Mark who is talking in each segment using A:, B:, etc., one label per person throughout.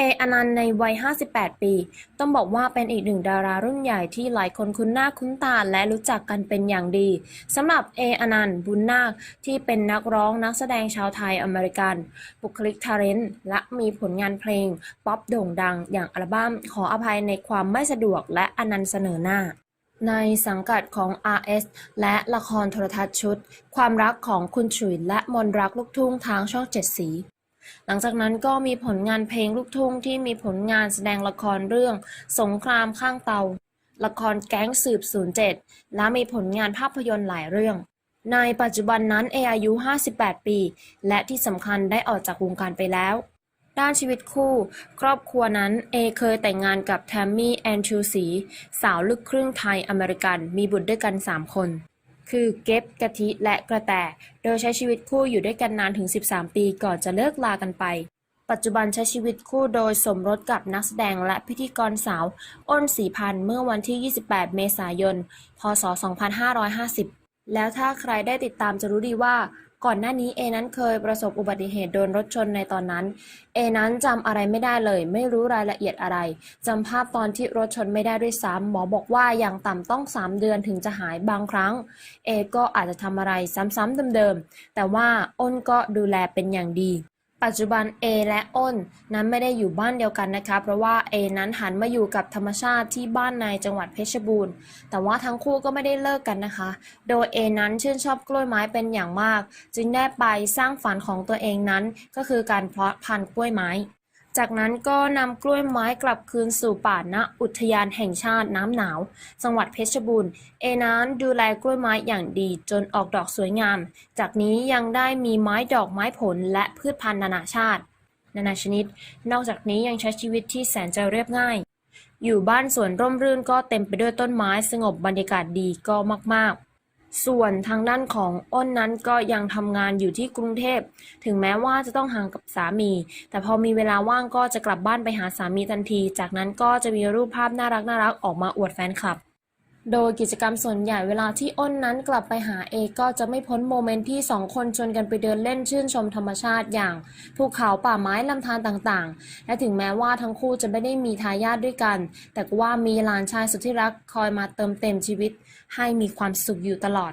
A: เออนันต์ในวัย 58 ปี ต้องบอกว่าเป็นอีกหนึ่งดารารุ่นใหญ่ที่หลายคนคุ้นหน้าคุ้นตาและรู้จักกันเป็นอย่างดีสำหรับเออนันต์บุญนาคที่เป็นนักร้องนักแสดงชาวไทยอเมริกัน บุคลิกทาเลนต์และมีผลงานเพลง ป๊อปโด่งดังอย่างอัลบั้มขออภัยในความไม่สะดวกและอนันต์เสนอหน้าในสังกัดของ RS และละครโทรทัศน์ชุด ความรักของคุณฉุยและมนรักลูกทุ่งทางช่องเจ็ดสี หลังจากนั้นก็มีผลงานเพลงลูกทุ่งที่มีผลงานแสดงละครเรื่อง สงครามข้างเตา ละครแก๊งสืบ 07 และมีผลงานภาพยนตร์หลายเรื่อง ในปัจจุบันนั้นเออายุ 58 ปี และที่สำคัญได้ออกจากวงการไปแล้ว ด้านชีวิตคู่ ครอบครัวนั้นเอเคยแต่งงานกับแทมมี่แอนชูสี สาวลูกครึ่งไทยอเมริกัน มีบุตรด้วยกัน 3 คน คือเก็บกะทิและกระแต โดยใช้ชีวิตคู่อยู่ด้วยกันนานถึง 13 ปีก่อนจะเลิกลากันไป ปัจจุบันใช้ชีวิตคู่โดยสมรสกับนักแสดงและพิธีกรสาว อ้นสีพันเมื่อวันที่ 28 เมษายน พศ 2550 แล้วถ้าใครได้ติดตามจะรู้ดีว่า ก่อนหน้านี้เอนั้นเคยประสบอุบัติเหตุโดนรถชนในตอนนั้น เอนั้นจำอะไรไม่ได้เลย ไม่รู้รายละเอียดอะไรจำภาพตอนที่รถชนไม่ได้ด้วยซ้ำหมอบอกว่าอย่างต่ำต้อง 3 เดือนถึงจะหายบางครั้ง เอก็อาจจะทำอะไรซ้ำๆเดิมๆแต่ว่าอ้นก็ดูแลเป็นอย่างดี ปัจจุบันเอและอ้นนั้นไม่ได้อยู่บ้านเดียวกันนะคะ เพราะว่าเอนั้นหันมาอยู่กับธรรมชาติที่บ้านในจังหวัดเพชรบูรณ์ แต่ว่าทั้งคู่ก็ไม่ได้เลิกกันนะคะ โดยเอนั้นชื่นชอบกล้วยไม้เป็นอย่างมาก จึงได้ไปสร้างฝันของตัวเองนั้นก็คือการเพาะพันธุ์กล้วยไม้ จากนั้นก็นำกล้วยไม้กลับคืนสู่ป่าณอุทยานแห่งชาติน้ำหนาว จังหวัดเพชรบูรณ์ เอนั้นดูแลกล้วยไม้อย่างดีจนออกดอกสวยงาม จากนี้ยังได้มีไม้ดอกไม้ผลและพืชพันธุ์นานาชาติ นานาชนิด นอกจากนี้ยังใช้ชีวิตที่แสนจะเรียบง่าย อยู่บ้านสวนร่มรื่นก็เต็มไปด้วยต้นไม้สงบบรรยากาศดีก็มากๆ ส่วนทางด้านของอ้นนั้นก็ยังทำงานอยู่ที่กรุงเทพ ถึงแม้ว่าจะต้องห่างกับสามี แต่พอมีเวลาว่างก็จะกลับบ้านไปหาสามีทันที จากนั้นก็จะมีรูปภาพน่ารักน่ารักๆออกมาอวดแฟนคลับ โดยกิจกรรมส่วนใหญ่เวลาที่อ้นนั้นกลับไปหาเอก็จะไม่พ้นโมเมนต์ที่สองคนชวนกันไปเดินเล่นชื่นชมธรรมชาติอย่างภูเขาป่าไม้ลำธารต่างๆ และถึงแม้ว่าทั้งคู่จะไม่ได้มีทายาทด้วยกัน แต่ก็ว่ามีหลานชายสุดที่รักคอยมาเติมเต็มชีวิต ให้มีความสุขอยู่ตลอด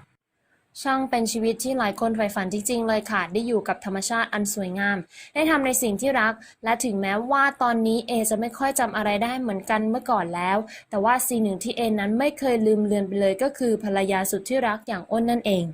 A: ช่างเป็นชีวิตที่หลายคนใฝ่ฝันจริงๆ เลยค่ะ ได้อยู่กับธรรมชาติอันสวยงาม ได้ทำในสิ่งที่รัก และถึงแม้ว่าตอนนี้เอจะไม่ค่อยจำอะไรได้เหมือนกันเมื่อก่อนแล้ว แต่ว่าสิ่งหนึ่งที่เอนั้นไม่เคยลืมเลือนไปเลยก็คือภรรยาสุดที่รักอย่างอ้นนั่นเอง